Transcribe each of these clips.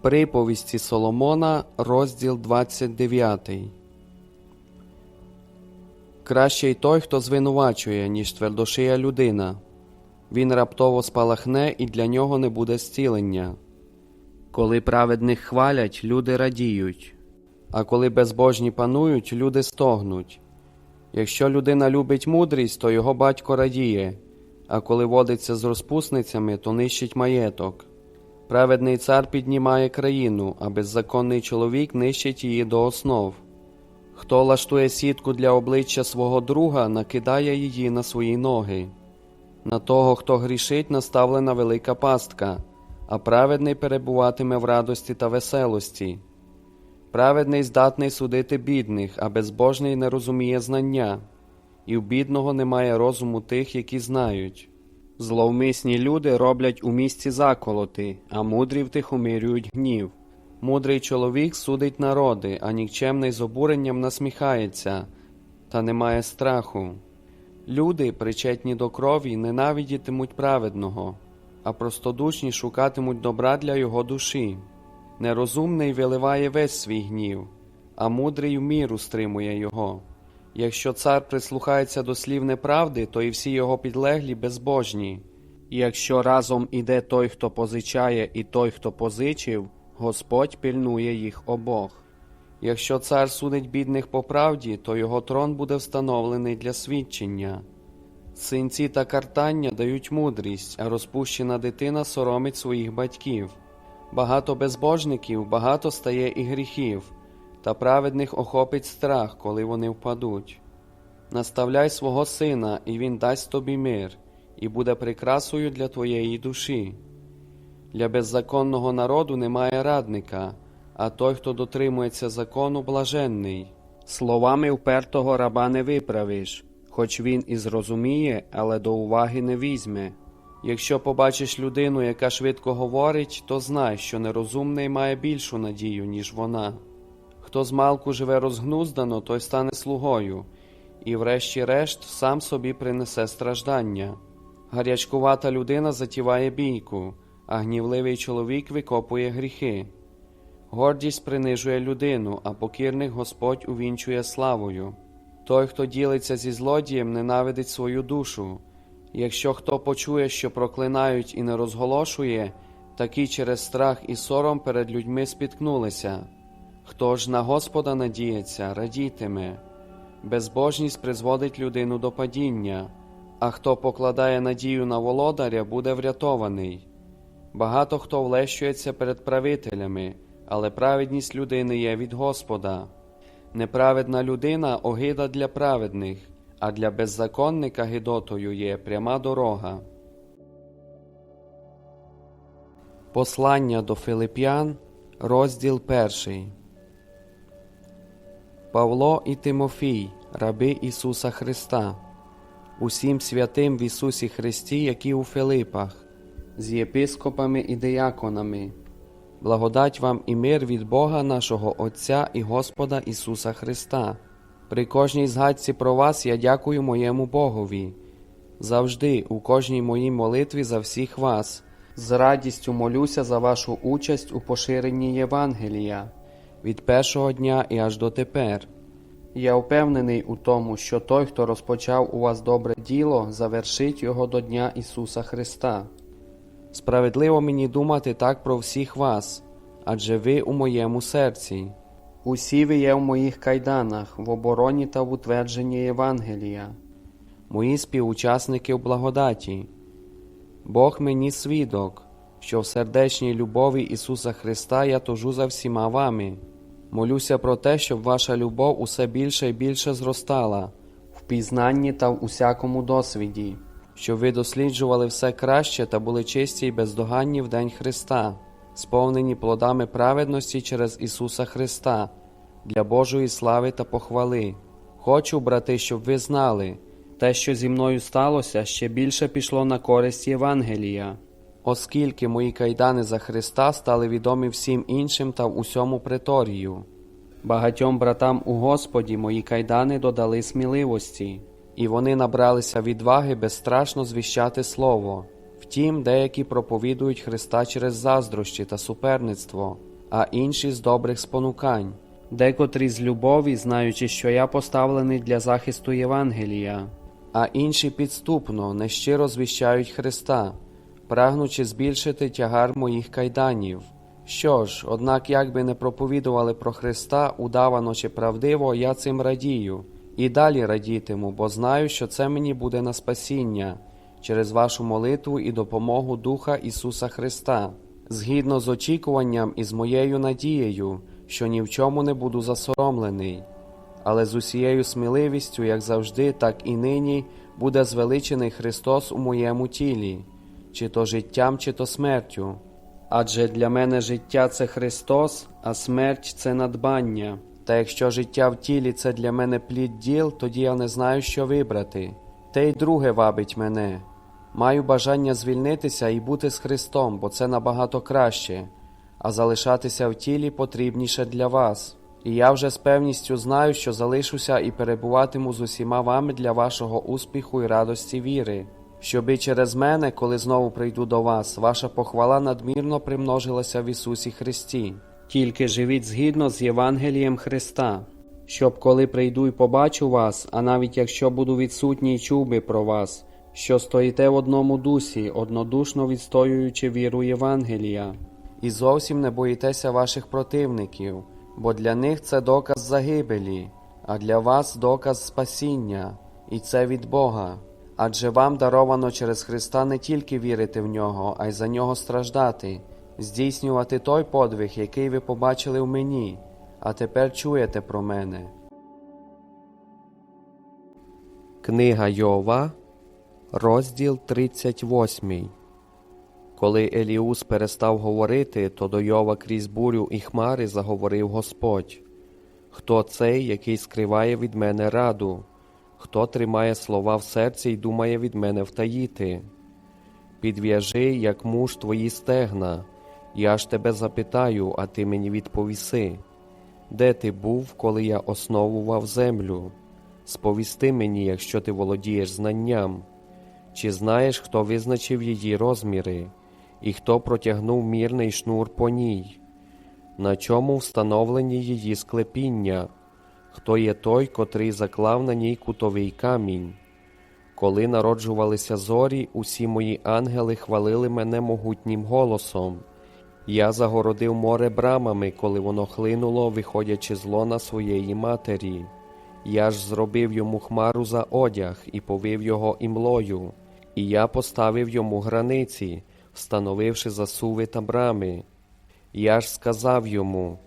Приповісті Соломона, розділ 29. Краще й той, хто звинувачує, ніж твердошия людина. Він раптово спалахне, і для нього не буде зцілення. Коли праведних хвалять, люди радіють, а коли безбожні панують, люди стогнуть. Якщо людина любить мудрість, то його батько радіє, а коли водиться з розпусницями, то нищить маєток. Праведний цар піднімає країну, а беззаконний чоловік нищить її до основ. Хто лаштує сітку для обличчя свого друга, накидає її на свої ноги. На того, хто грішить, наставлена велика пастка, а праведний перебуватиме в радості та веселості. Праведний здатний судити бідних, а безбожний не розуміє знання, і в бідного немає розуму тих, які знають. Зловмисні люди роблять у місті заколоти, а мудрі втихомирюють гнів. Мудрий чоловік судить народи, а нікчемний з обуренням насміхається, та не має страху. Люди, причетні до крові, ненавидітимуть праведного, а простодушні шукатимуть добра для його душі. Нерозумний виливає весь свій гнів, а мудрий в міру стримує його. Якщо цар прислухається до слів неправди, то і всі його підлеглі безбожні. І якщо разом іде той, хто позичає, і той, хто позичив, Господь пильнує їх обох. Якщо цар судить бідних по правді, то його трон буде встановлений для свідчення. Синці та картання дають мудрість, а розпущена дитина соромить своїх батьків. Багато безбожників, багато стає і гріхів, та праведних охопить страх, коли вони впадуть. Наставляй свого сина, і він дасть тобі мир, і буде прикрасою для твоєї душі. Для беззаконного народу немає радника, а той, хто дотримується закону, блаженний. Словами впертого раба не виправиш, хоч він і зрозуміє, але до уваги не візьме. Якщо побачиш людину, яка швидко говорить, то знай, що нерозумний має більшу надію, ніж вона. Хто змалку живе розгнуздано, той стане слугою, і, врешті-решт, сам собі принесе страждання. Гарячкувата людина затіває бійку, а гнівливий чоловік викопує гріхи. Гордість принижує людину, а покірних Господь увінчує славою. Той, хто ділиться зі злодієм, ненавидить свою душу. Якщо хто почує, що проклинають і не розголошує, такі через страх і сором перед людьми спіткнулися. Хто ж на Господа надіється, радітиме. Безбожність призводить людину до падіння, а хто покладає надію на володаря, буде врятований. Багато хто влещується перед правителями, але праведність людини є від Господа. Неправедна людина огида для праведних, а для беззаконника гидотою є пряма дорога. Послання до Филип'ян, розділ перший. Павло і Тимофій, раби Ісуса Христа, усім святим в Ісусі Христі, які у Филипах, з єпископами і дияконами. Благодать вам і мир від Бога нашого Отця і Господа Ісуса Христа. При кожній згадці про вас я дякую моєму Богові. Завжди, у кожній моїй молитві за всіх вас, з радістю молюся за вашу участь у поширенні Євангелія від першого дня і аж до тепер. Я впевнений у тому, що той, хто розпочав у вас добре діло, завершить його до Дня Ісуса Христа. Справедливо мені думати так про всіх вас, адже ви у моєму серці. Усі ви є в моїх кайданах, в обороні та в утвердженні Євангелія, мої співучасники в благодаті. Бог мені свідок, що в сердечній любові Ісуса Христа я тужу за всіма вами. Молюся про те, щоб ваша любов усе більше і більше зростала в пізнанні та в усякому досвіді, щоб ви досліджували все краще та були чисті й бездоганні в День Христа, сповнені плодами праведності через Ісуса Христа, для Божої слави та похвали. Хочу, брати, щоб ви знали, те, що зі мною сталося, ще більше пішло на користь Євангелія. Оскільки мої кайдани за Христа стали відомі всім іншим та в усьому преторію. Багатьом братам у Господі мої кайдани додали сміливості, і вони набралися відваги безстрашно звіщати Слово, Втім, деякі проповідують Христа через заздрощі та суперництво, а інші з добрих спонукань. Декотрі з любові, знаючи, що я поставлений для захисту Євангелія, а інші підступно, нещиро звіщають Христа, прагнучи збільшити тягар моїх кайданів. Що ж, однак, як би не проповідували про Христа, удавано чи правдиво, я цим радію, і далі радітиму, бо знаю, що це мені буде на спасіння через вашу молитву і допомогу Духа Ісуса Христа, згідно з очікуванням і з моєю надією, що ні в чому не буду засоромлений, але з усією сміливістю, як завжди, так і нині, буде звеличений Христос у моєму тілі, чи то життям, чи то смертю. Адже для мене життя це Христос, а смерть це надбання. Та якщо життя в тілі це для мене плід діл, тоді я не знаю, що вибрати. Те й друге вабить мене. Маю бажання звільнитися і бути з Христом, бо це набагато краще, а залишатися в тілі потрібніше для вас. І я вже з певністю знаю, що залишуся і перебуватиму з усіма вами для вашого успіху і радості віри, щоби через мене, коли знову прийду до вас, ваша похвала надмірно примножилася в Ісусі Христі. Тільки живіть згідно з Євангелієм Христа, щоб коли прийду і побачу вас, а навіть якщо буду відсутній і чув про вас, що стоїте в одному дусі, однодушно відстоюючи віру Євангелія. І зовсім не боїтеся ваших противників, бо для них це доказ загибелі, а для вас доказ спасіння, і це від Бога. Адже вам даровано через Христа не тільки вірити в нього, а й за нього страждати, здійснювати той подвиг, який ви побачили в мені, а тепер чуєте про мене. Книга Йова, розділ 38 Коли Еліус перестав говорити, то до Йова крізь бурю і хмари заговорив Господь. Хто цей, який скриває від мене раду? Хто тримає слова в серці і думає від мене втаїти? Підв'яжи, як муж твої стегна, я ж тебе запитаю, а ти мені відповіси. Де ти був, коли я основував землю? Сповісти мені, якщо ти володієш знанням. Чи знаєш, хто визначив її розміри, і хто протягнув мірний шнур по ній? На чому встановлені її склепіння? Хто є той, котрий заклав на ній кутовий камінь? Коли народжувалися зорі, усі мої ангели хвалили мене могутнім голосом. Я загородив море брамами, коли воно хлинуло, виходячи з лона своєї матері. Я ж зробив йому хмару за одяг і повив його імлою, і я поставив йому границі, встановивши засуви та брами. Я ж сказав йому: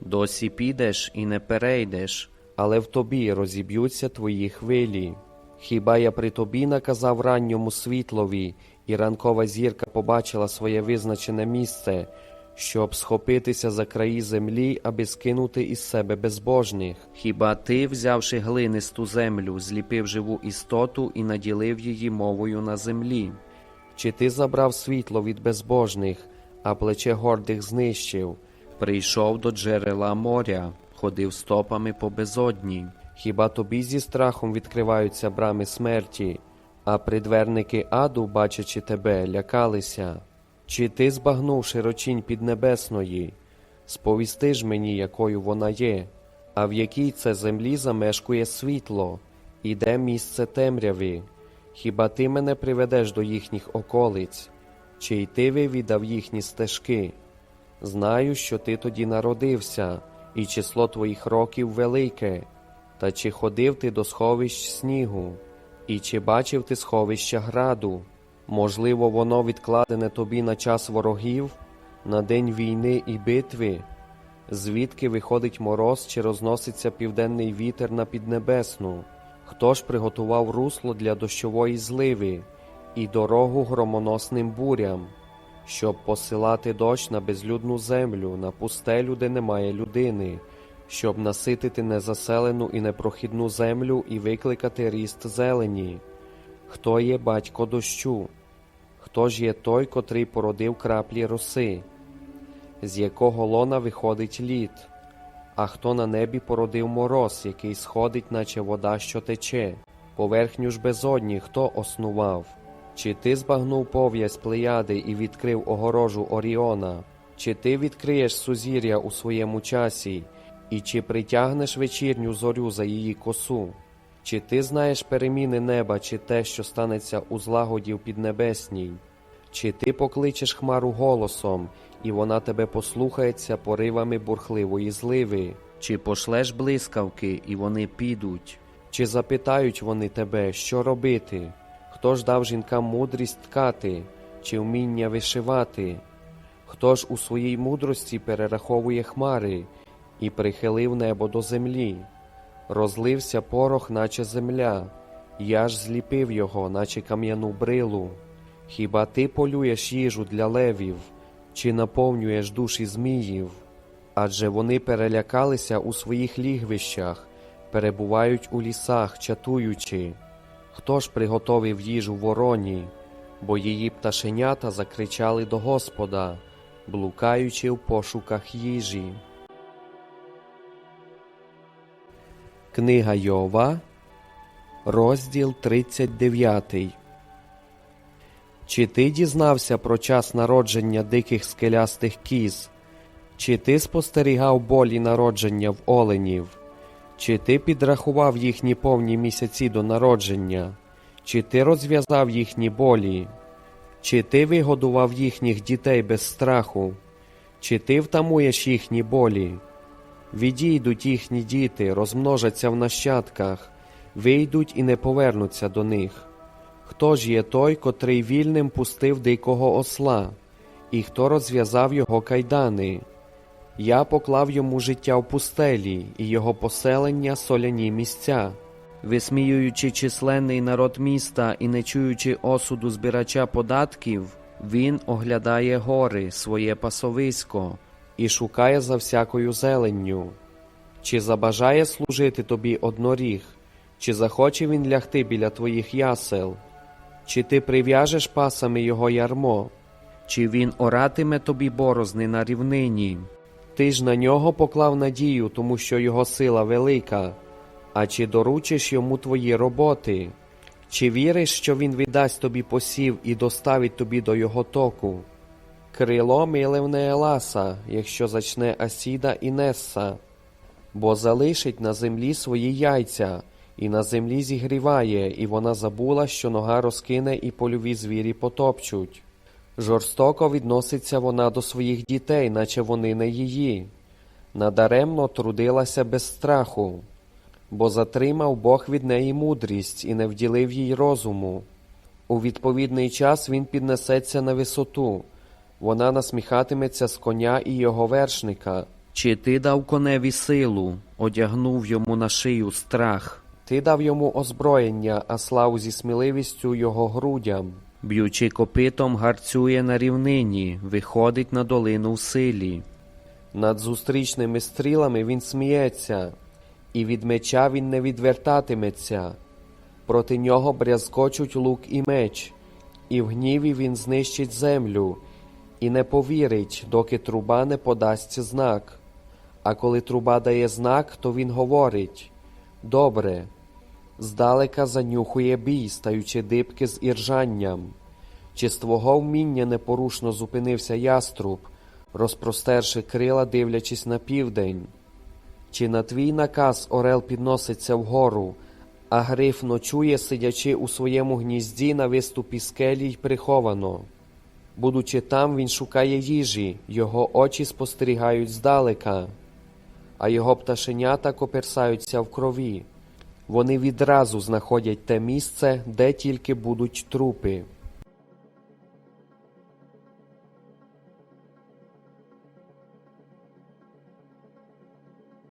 Досі підеш і не перейдеш, але в тобі розіб'ються твої хвилі. Хіба я при тобі наказав ранньому світлові, і ранкова зірка побачила своє визначене місце, щоб схопитися за краї землі, аби скинути із себе безбожних? Хіба ти, взявши глинисту землю, зліпив живу істоту і наділив її мовою на землі? Чи ти забрав світло від безбожних, а плече гордих знищив? Прийшов до джерела моря, ходив стопами по безодні. Хіба тобі зі страхом відкриваються брами смерті, а придверники аду, бачачи тебе, лякалися? Чи ти збагнув широчінь піднебесної? Сповісти ж мені, якою вона є, а в якій це землі замешкує світло, і де місце темряви? Хіба ти мене приведеш до їхніх околиць, чи й ти вивідав їхні стежки? Знаю, що ти тоді народився, і число твоїх років велике. Та чи ходив ти до сховищ снігу, і чи бачив ти сховища граду? Можливо, воно відкладене тобі на час ворогів, на день війни і битви, звідки виходить мороз чи розноситься південний вітер на піднебесну? Хто ж приготував русло для дощової зливи і дорогу громоносним бурям, щоб посилати дощ на безлюдну землю, на пустелю, де немає людини? щоб наситити незаселену і непрохідну землю і викликати ріст зелені. Хто є батько дощу? Хто ж є той, котрий породив краплі роси, з якого лона виходить лід, а хто на небі породив мороз, який сходить, наче вода, що тече, поверхню ж безодні, хто оснував? Чи ти збагнув пов'язь Плеяди і відкрив огорожу Оріона? Чи ти відкриєш сузір'я у своєму часі, і чи притягнеш вечірню зорю за її косу? Чи ти знаєш переміни неба, чи те, що станеться у злагоді в піднебесній? Чи ти покличеш хмару голосом, і вона тебе послухається поривами бурхливої зливи? Чи пошлеш блискавки, і вони підуть? Чи запитають вони тебе, що робити? Хто ж дав жінкам мудрість ткати, чи вміння вишивати? Хто ж у своїй мудрості перераховує хмари і прихилив небо до землі? Розлився порох, наче земля, я ж зліпив його, наче кам'яну брилу. Хіба ти полюєш їжу для левів, чи наповнюєш душі зміїв? Адже вони перелякалися у своїх лігвищах, перебувають у лісах, чатуючи. Хто ж приготовив їжу вороні, бо її пташенята закричали до Господа, блукаючи в пошуках їжі. Книга Йова, розділ 39. Чи ти дізнався про час народження диких скелястих кіз? Чи ти спостерігав болі народження в оленів? Чи ти підрахував їхні повні місяці до народження? Чи ти розв'язав їхні болі? Чи ти вигодував їхніх дітей без страху? Чи ти втамуєш їхні болі? Відійдуть їхні діти, розмножаться в нащадках, вийдуть і не повернуться до них. Хто ж є той, котрий вільним пустив дикого осла, і хто розв'язав його кайдани? Я поклав йому життя в пустелі, і його поселення соляні місця. Висміюючи численний народ міста і не чуючи осуду збирача податків, він оглядає гори, своє пасовисько, і шукає за всякою зеленню. Чи забажає служити тобі одноріг, чи захоче він лягти біля твоїх ясел? Чи ти прив'яжеш пасами його ярмо, чи він оратиме тобі борозни на рівнині? Ти ж на нього поклав надію, тому що його сила велика. А чи доручиш йому твої роботи? Чи віриш, що він віддасть тобі посів і доставить тобі до його току? Крило миливне Еласа, якщо зачне Асіда і Несса, бо залишить на землі свої яйця, і на землі зігріває, і вона забула, що нога розкине і польові звірі потопчуть. Жорстоко відноситься вона до своїх дітей, наче вони не її. Надаремно трудилася без страху, бо затримав Бог від неї мудрість і не вділив їй розуму. У відповідний час він піднесеться на висоту, вона насміхатиметься з коня і його вершника. Чи ти дав коневі силу, одягнув йому на шию страх? Ти дав йому озброєння, а славу зі сміливістю його грудям. Б'ючи копитом, гарцює на рівнині, виходить на долину в силі. Над зустрічними стрілами він сміється, і від меча він не відвертатиметься. Проти нього брязкочуть лук і меч, і в гніві він знищить землю, і не повірить, доки труба не подасть знак. А коли труба дає знак, то він говорить Добре, здалека занюхує бій, стаючи дибки з іржанням. Чи з твого вміння непорушно зупинився яструб, розпростерши крила, дивлячись на південь? Чи на твій наказ орел підноситься вгору, а гриф ночує, сидячи у своєму гнізді на виступі скелі й приховано? Будучи там, він шукає їжі, його очі спостерігають здалека, а його пташенята коперсаються в крові. Вони відразу знаходять те місце, де тільки будуть трупи.